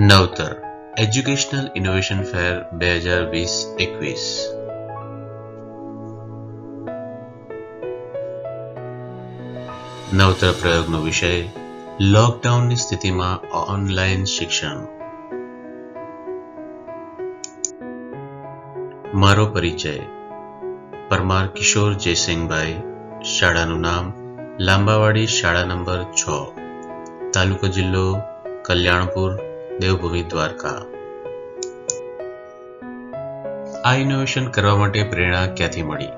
નવતર educational innovation ફેર બે હજાર વીસ એકવીસ. નવતર પ્રયોગનો વિષય લોકડાઉનની સ્થિતિમાં ઓનલાઈન શિક્ષણ. મારો પરિચય, પરમાર કિશોર જયસિંહભાઈ, શાળાનું નામ લાંબાવાડી શાળા નંબર છ, તાલુકો જિલ્લો કલ્યાણપુર દેવભૂમિ દ્વારકા. આ ઇનોવેશન કરવા માટે પ્રેરણા ક્યાંથી મળી?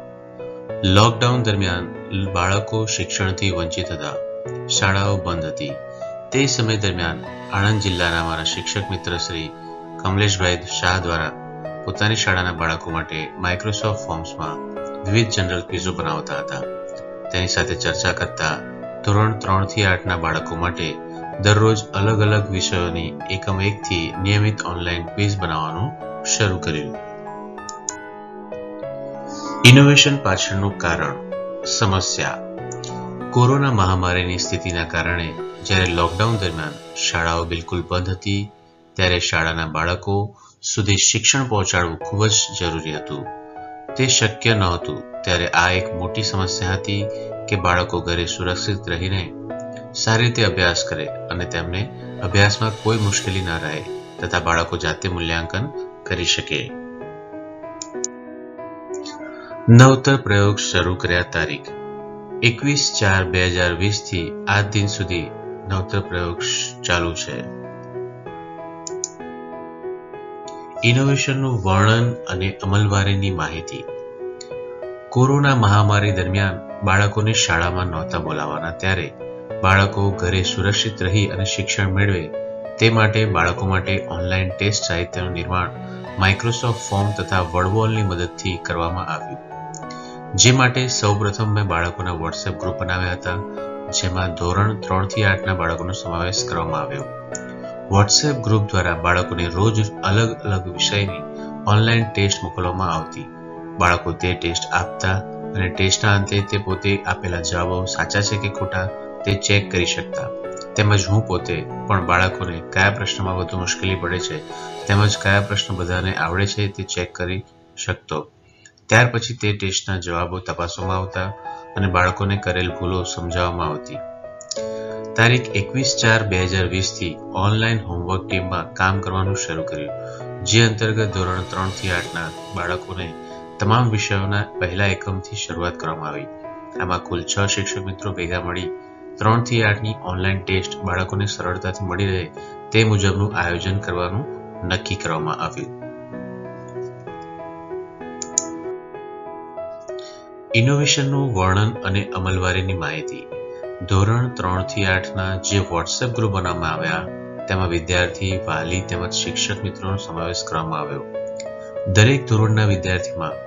લોકડાઉન દરમિયાન બાળકો શિક્ષણથી વંચિત હતા. શાળાઓ બંધ હતી. તે સમય દરમિયાન આણંદ જિલ્લાના મારા શિક્ષક મિત્ર શ્રી કમલેશભાઈ શાહ દ્વારા પોતાની શાળાના બાળકો માટે માઇક્રોસોફ્ટ ફોર્મ્સમાં વિવિધ જનરલ ક્વિઝો બનાવતા હતા. તેની સાથે ચર્ચા કરતા ધોરણ ત્રણથી આઠના બાળકો માટે દરરોજ અલગ અલગ વિષયોની એકમ એકથી નિયમિત ઓનલાઈન ક્વિઝ બનાવવાનું શરૂ કર્યું. ઇનોવેશન પાછળનું કારણ, સમસ્યા. કોરોના મહામારીની સ્થિતિના કારણે જ્યારે લોકડાઉન દરમિયાન શાળાઓ બિલકુલ બંધ હતી, ત્યારે શાળાના બાળકો સુધી શિક્ષણ પહોંચાડવું ખૂબ જ જરૂરી હતું. તે શક્ય નહોતું ત્યારે આ એક મોટી સમસ્યા હતી કે બાળકો ઘરે સુરક્ષિત રહીને સારી રીતે અભ્યાસ કરે અને તેમને અભ્યાસમાં કોઈ મુશ્કેલી ન રહે તથા બાળકો જાતે મૂલ્યાંકન કરી શકે. નવતર પ્રયોગ શરૂ કર્યા તારીખ. એકવીસ ચાર બે હજાર વીસથી આજ દિન સુધી નવતર પ્રયોગ ચાલુ છે. ઇનોવેશનનું વર્ણન અને અમલવારીની માહિતી. કોરોના મહામારી દરમિયાન બાળકોને શાળામાં નહોતા બોલાવાના ત્યારે બાળકો ઘરે સુરક્ષિત રહી અને શિક્ષણ મેળવે તે માટે બાળકો માટે ઓનલાઈન ટેસ્ટ સાહિત્યનું નિર્માણ માઇક્રોસોફ્ટ ફોર્મ તથા વર્ડવોલની મદદથી કરવામાં આવ્યું. જે માટે સૌપ્રથમ મેં બાળકોના વોટ્સએપ ગ્રુપ બનાવ્યા હતા, જેમાં ધોરણ ત્રણથી આઠના બાળકોનો સમાવેશ કરવામાં આવ્યો. વોટ્સએપ ગ્રુપ દ્વારા બાળકોને રોજ અલગ અલગ વિષયની ઓનલાઈન ટેસ્ટ મોકલવામાં આવતી. બાળકો તે ટેસ્ટ આપતા અને ટેસ્ટના અંતે તે પોતે આપેલા જવાબો સાચા છે કે ખોટા તે ચેક કરી શકતા. તેમજ હું પોતે પણ બાળકોને કયા પ્રશ્નમાં વધુ મુશ્કેલી પડે છે, તેમજ કયા પ્રશ્ન બધાને આવડે છે તે ચેક કરી શકતો. ત્યાર પછી તે ટેસ્ટના જવાબો તપાસવામાં આવતા અને બાળકોને કરેલ ભૂલો સમજાવવામાં આવતી. તારીખ એકવીસ ચાર બે હજાર વીસથી ઓનલાઈન હોમવર્ક ટીમમાં કામ કરવાનું શરૂ કર્યું, જે અંતર્ગત ધોરણ ત્રણથી આઠના બાળકોને તમામ વિષયોના પહેલા એકમથી શરૂઆત કરવામાં આવી. આમાં કુલ છ શિક્ષક મિત્રો ભેગા મળી ત્રણથી આઠની ઓનલાઈન ટેસ્ટ બાળકોને સરળતાથી મળી રહે તે મુજબનું આયોજન કરવાનું નક્કી કરવામાં આવ્યું. ઇનોવેશનનું વર્ણન અને અમલવારીની માહિતી. ધોરણ ત્રણથી આઠના જે વોટ્સએપ ગ્રુપ બનાવવામાં આવ્યા, તેમાં વિદ્યાર્થી, વાલી તેમજ શિક્ષક મિત્રોનો સમાવેશ કરવામાં આવ્યો. દરેક ધોરણના વિદ્યાર્થીમાં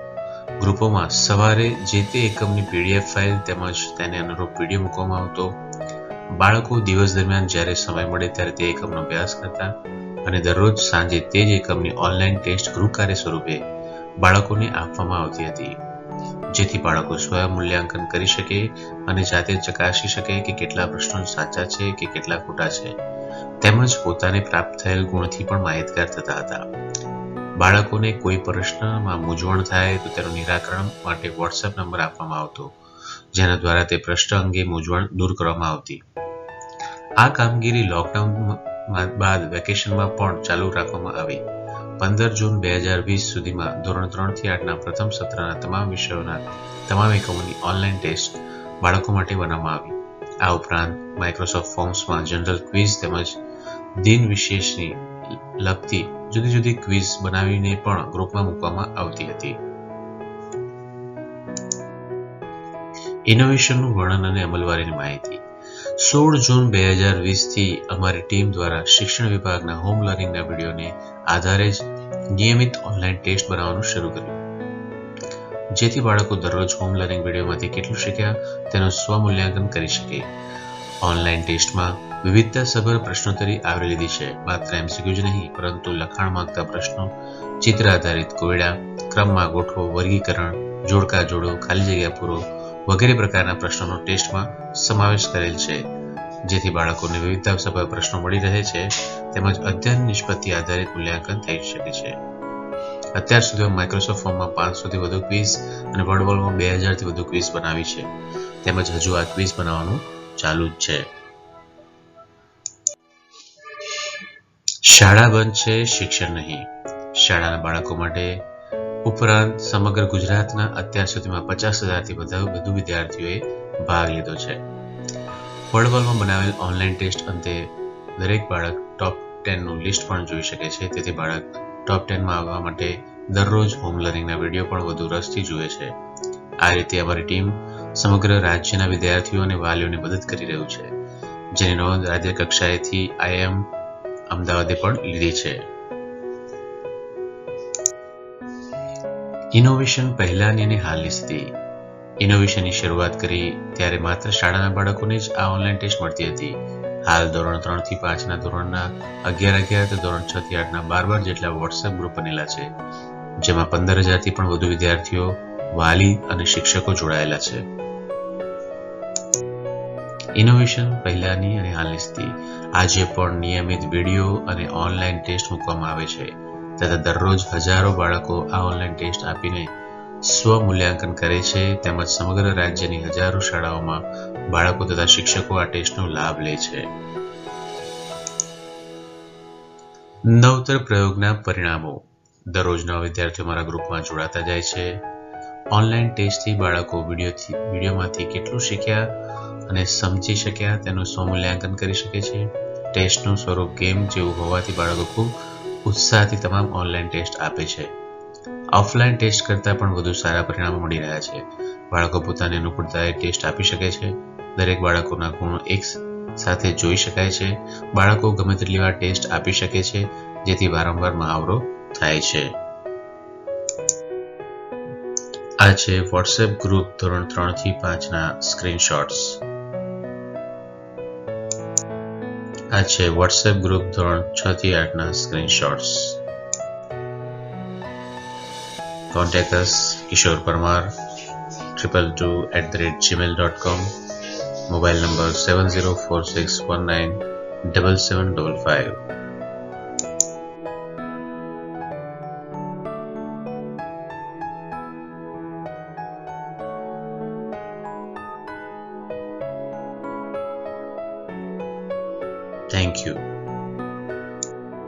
ગ્રુપોમાં સવારે જે તે એકમની પીડીએફ ફાઇલ તેમજ તેને અનુરૂપ વીડિયો મૂકવામાં આવતો. બાળકો દિવસ દરમિયાન જ્યારે સમય મળે ત્યારે તે એકમનો અભ્યાસ કરતા અને દરરોજ સાંજે તે જ એકમની ઓનલાઈન ટેસ્ટ ગૃહ કાર્ય સ્વરૂપે બાળકોને આપવામાં આવતી હતી. જેથી બાળકો સ્વયં મૂલ્યાંકન કરી શકે અને જાતે ચકાસી શકે કે કેટલા પ્રશ્નો સાચા છે કે કેટલા ખોટા છે. તેમજ પોતાને પ્રાપ્ત થયેલ ગુણથી પણ માહિતગાર થતા હતા. બાળકોને કોઈ પ્રશ્નમાં મૂંઝવણ થાય તો તેનું નિરાકરણ માટે વોટ્સએપ નંબર આપવામાં આવતો, જેના દ્વારા તે પ્રશ્ન અંગે મૂંઝવણ દૂર કરવામાં આવતી. આ કામગીરી લોકડાઉન બાદ વેકેશનમાં પણ ચાલુ રાખવામાં આવી. પંદર જૂન બે હજાર વીસ સુધીમાં ધોરણ ત્રણથી આઠના પ્રથમ સત્રના તમામ વિષયોના તમામ એકમોની ઓનલાઈન ટેસ્ટ બાળકો માટે બનાવવામાં આવી. આ ઉપરાંત માઇક્રોસોફ્ટ ફોર્મ્સમાં જનરલ ક્વિઝ તેમજ દિન વિશેષની લગતી જુદી જુદી ક્વિઝ બનાવીને પણ ગ્રુપમાં મૂકવામાં આવતી હતી. ઇનોવેશનનું વર્ણન અને અમલવારીની માહિતી. સોળ જૂન બે હજાર વીસથી અમારી ટીમ દ્વારા શિક્ષણ વિભાગના હોમ લર્નિંગના વિડીયોને આધારે જ નિયમિત ઓનલાઈન ટેસ્ટ બનાવવાનું શરૂ કર્યું. જેથી બાળકો દરરોજ હોમ લર્નિંગ વિડીયોમાંથી કેટલું શીખ્યા તેનું સ્વમૂલ્યાંકન કરી શકે. ઓનલાઈન ટેસ્ટમાં વિવિધતાસભર પ્રશ્નોત્તરી આવરી લીધી છે. માત્ર એમસીક્યુ જ નહીં, પરંતુ લખાણ માંગતા પ્રશ્નો, ચિત્ર આધારિત કોયડા, ક્રમમાં ગોઠવો, વર્ગીકરણ, જોડકા જોડો, ખાલી જગ્યા પૂરો વગેરે પ્રકારના પ્રશ્નોનો ટેસ્ટમાં સમાવેશ કરેલ છે. જેથી બાળકોને વિવિધતાસભર પ્રશ્નો મળી રહે છે, તેમજ અધ્યયન નિષ્પત્તિ આધારિત મૂલ્યાંકન થઈ શકે છે. અત્યાર સુધીમાં માઇક્રોસોફ્ટ ફોર્મમાં પાંચસોથી વધુ ક્વિઝ અને વર્ડવોલમાં બે હજારથી વધુ ક્વિઝ બનાવી છે. તેમજ હજુ આ ક્વિઝ બનાવવાનું ચાલુ જ છે. શાળા બંધ છે, શિક્ષણ નહીં. શાળાના બાળકો માટે ઉપરાંત સમગ્ર ગુજરાતના અત્યાર સુધીમાં પચાસ હજારથી વધુ વિદ્યાર્થીઓએ ભાગ લીધો છે. વર્ડવોલમાં બનાવેલ ઓનલાઈન ટેસ્ટ અંતે દરેક બાળક ટોપ ટેનનું લિસ્ટ પણ જોઈ શકે છે. તેથી બાળક ટોપ ટેનમાં આવવા માટે દરરોજ હોમ લર્નિંગના વીડિયો પણ વધુ રસથી જુએ છે. આ રીતે અમારી ટીમ સમગ્ર રાજ્યના વિદ્યાર્થીઓ અને વાલીઓને મદદ કરી રહ્યું છે. જેની નોંધ રાજ્ય કક્ષાએથી આઈએમ અમદાવાદે પણ લીધી છે. ઇનોવેશન પહેલાની અને હાલની સ્થિતિ. ઇનોવેશનની શરૂઆત કરી ત્યારે માત્ર શાળાના બાળકોને જ આ ઓનલાઈન ટેસ્ટ મળતી હતી. હાલ ધોરણ ત્રણથી પાંચના ધોરણના અગિયાર અગિયાર તો ધોરણ છ થી આઠના બાર બાર જેટલા વોટ્સએપ ગ્રુપ બનેલા છે. જેમાં પંદર હજારથી પણ વધુ વિદ્યાર્થીઓ, વાલી અને શિક્ષકો જોડાયેલા છે. ઇનોવેશન પહેલાંની અને હાલની સ્થિતિ. આજે પણ નિયમિત વીડિયો અને ઓનલાઈન ટેસ્ટ મૂકવામાં આવે છે. તથા દરરોજ હજારો બાળકો આ ઓનલાઈન ટેસ્ટ આપીને સ્વમૂલ્યાંકન કરે છે તેમજ સમગ્ર રાજ્યની હજારો શાળાઓમાં બાળકો તથા શિક્ષકો આ ટેસ્ટનો લાભ લે છે. નવતર પ્રયોગના પરિણામો. દરરોજ નવા વિદ્યાર્થીઓ મારા ગ્રુપમાં જોડાતા જાય છે. ઓનલાઈન ટેસ્ટથી બાળકો વિડીયોથી વિડીયોમાંથી કેટલું શીખ્યા? અને સમજી શક્યા, તેનું સ્વમૂલ્યાંકન કરી શકે છે. ટેસ્ટનું સ્વરૂપ ગેમ જેવું હોવાથી બાળકો ખૂબ ઉત્સાહથી તમામ ઓનલાઈન ટેસ્ટ આપે છે. ઓફલાઈન ટેસ્ટ કરતાં પણ વધુ સારા પરિણામો મળી રહ્યા છે. બાળકો પોતાની અનુકૂળતાએ ટેસ્ટ આપી શકે છે. દરેક બાળકોના ગુણો એક સાથે જોઈ શકાય છે. બાળકો ગમે તેટલી વાર ટેસ્ટ આપી શકે છે, જેથી વારંવાર મહાવરો થાય છે. આ છે વોટ્સએપ ગ્રુપ ધોરણ ત્રણથી પાંચના સ્ક્રીનશોટ્સ આ છે વોટ્સએપ ગ્રુપ ધોરણ છ થી આઠના screenshots Contact us Kishore Parmar triple two at the rate gmail.com mobile number seven zero four six one nine double seven double five. Thank you.